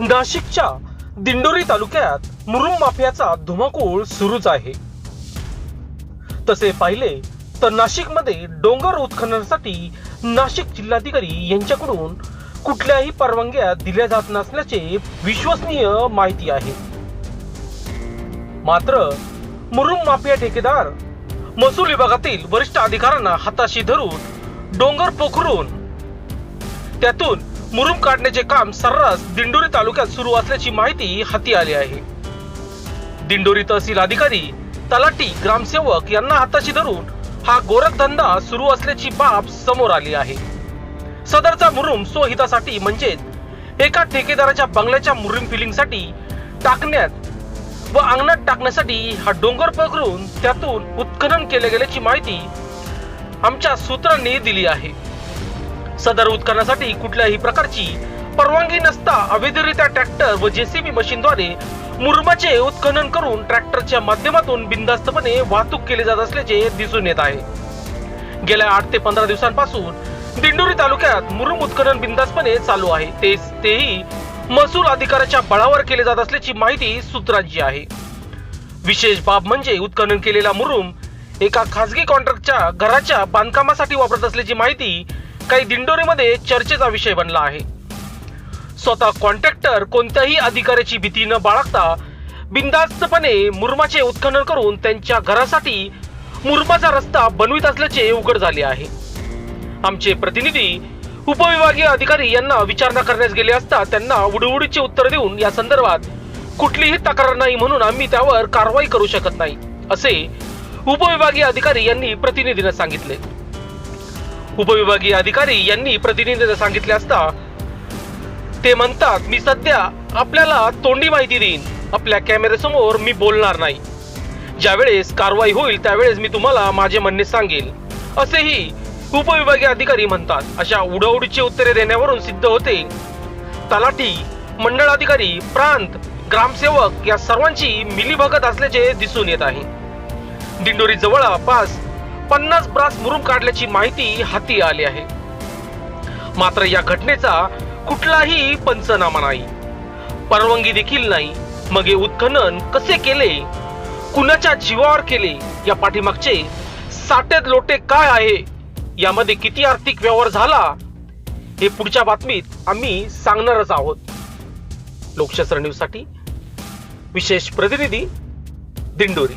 नाशिकच्या दिंडोरी तालुक्यात मुरुम माफियाचा धुमाकूळ सुरूच आहे. तसे पाहिले तर नाशिकमध्ये डोंगर उत्खननासाठी नाशिक जिल्हाधिकारी यांच्याकडून कुठल्याही परवानग्या दिल्या जात नसल्याचे विश्वसनीय माहिती आहे. मात्र मुरुम माफिया ठेकेदार महसूल विभागातील वरिष्ठ अधिकाऱ्यांना हाताशी धरून डोंगर पोखरून त्यातून मुरुम काढण्याचे काम सर्रास दिंडोरी तालुक्यात सुरू असल्याची माहिती हाती आली आहे. दिंडोरी तहसील अधिकारी तलाटी ग्रामसेवक यांना हाताशी धरून हा गोरखधंदा सुरू असल्याची बाब समोर आली आहे. सदरचा मुरुम स्वहितासाठी म्हणजेच एका ठेकेदाराच्या बंगल्याच्या मुरुम फिलिंगसाठी टाकण्यात व अंगणात टाकण्यासाठी हा डोंगर पकडून त्यातून उत्खनन केले गेल्याची माहिती आमच्या सूत्रांनी दिली आहे. सदर उत्खननासाठी कुठल्याही प्रकारची परवानगी नसता. अवैधरित्या ट्रॅक्टर व जेसीबी मशीनद्वारे मुरमाचे उत्खनन करून ट्रॅक्टरच्या माध्यमातून बिनधास्तपणे वाहतूक केली जात असल्याचे दिसून येत आहे. गेल्या आठ ते पंधरा दिवसांपासून दिंडोरी तालुक्यात मुरुम उत्खनन बिनधास्तपणे चालू आहे. तेच तेही महसूल अधिकाऱ्याच्या बळावर केले जात असल्याची माहिती सूत्रांची आहे. विशेष बाब म्हणजे उत्खनन केलेला मुरुम एका खासगी कॉन्ट्रॅक्टच्या घराच्या बांधकामासाठी वापरत असल्याची माहिती काही दिंडोरीमध्ये चर्चेचा विषय बनला आहे. स्वतः कॉन्ट्रॅक्टर कोणत्याही अधिकाऱ्याची भीती न बाळगता बिनधास्तपणे मुरमाचे उत्खनन करून त्यांच्या घरासाठी मुरमाचा रस्ता बनवित असल्याचे उघड झाले आहे. आमचे प्रतिनिधी उपविभागीय अधिकारी यांना विचारणा करण्यास गेले असता त्यांना उडीउडीचे उत्तर देऊन या संदर्भात कुठलीही तक्रार नाही म्हणून आम्ही त्यावर कारवाई करू शकत नाही असे उपविभागीय अधिकारी यांनी प्रतिनिधींना सांगितले. उपविभागीय अधिकारी यांनी प्रतिनिधींना सांगितले असता ते म्हणतात मी सध्या आपल्याला तोंडी माहिती देईन. आपल्या कॅमेऱ्यासमोर मी बोलणार नाही. ज्यावेळेस कारवाई होईल त्यावेळेस मी तुम्हाला माझे म्हणणे सांगेल असेही उपविभागीय अधिकारी म्हणतात. अशा उडवडीची उत्तरे देण्यावरून सिद्ध होते. तलाठी मंडळ अधिकारी प्रांत ग्रामसेवक या सर्वांची मिलीभगत असल्याचे दिसून येत आहे. दिंडोरी जवळ पास पन्नास ब्रास मुरुम काढल्याची माहिती हाती आली आहे. मात्र या घटनेचा कुठलाही पंचनामा नाही. परवानगी देखील नाही. मग हे उत्खनन कसे केले? कुणाच्या जीवावर केले? या पाठीमागचे साठेत लोटे काय आहे? यामध्ये किती आर्थिक व्यवहार झाला? हे पुढच्या बातमीत आम्ही सांगणारच आहोत. लोकशास्त्र न्यूजसाठी विशेष प्रतिनिधी दिंडोरी.